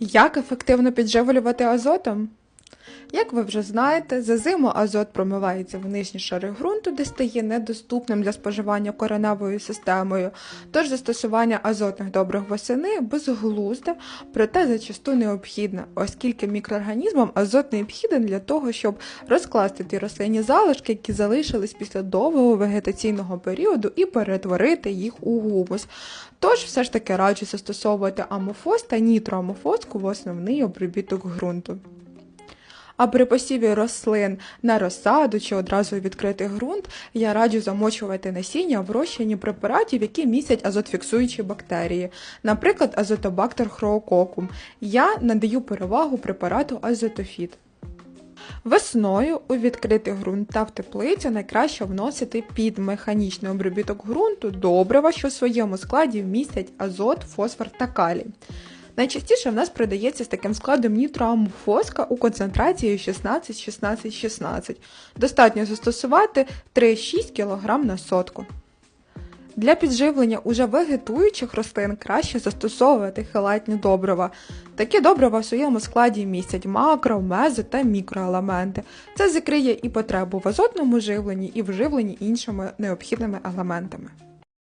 Як ефективно підживлювати азотом? Як ви вже знаєте, за зиму азот промивається в нижні шари ґрунту, де стає недоступним для споживання кореневою системою, тож застосування азотних добрих восени безглузде, проте зачасту необхідне, оскільки мікроорганізмам азот необхіден для того, щоб розкласти ті рослинні залишки, які залишились після довгого вегетаційного періоду, і перетворити їх у гумус. Тож все ж таки раджу застосовувати амофос та нітроамофоску в основний обробіток ґрунту. А при посіві рослин на розсаду чи одразу відкритий ґрунт я раджу замочувати насіння в розчині препаратів, які містять азотфіксуючі бактерії, наприклад, азотобактер хроококум. Я надаю перевагу препарату азотофіт. Весною у відкритий ґрунт та в теплицю найкраще вносити під механічний обробіток ґрунту добрива, що в своєму складі вмістять азот, фосфор та калій. Найчастіше в нас продається з таким складом нітроамофоска у концентрації 16-16-16. Достатньо застосувати 3-6 кг на сотку. Для підживлення уже вегетуючих рослин краще застосовувати хелатні добрива. Такі добрива в своєму складі містять макро, мезо та мікроелементи. Це закриє і потребу в азотному живленні, і в живленні іншими необхідними елементами.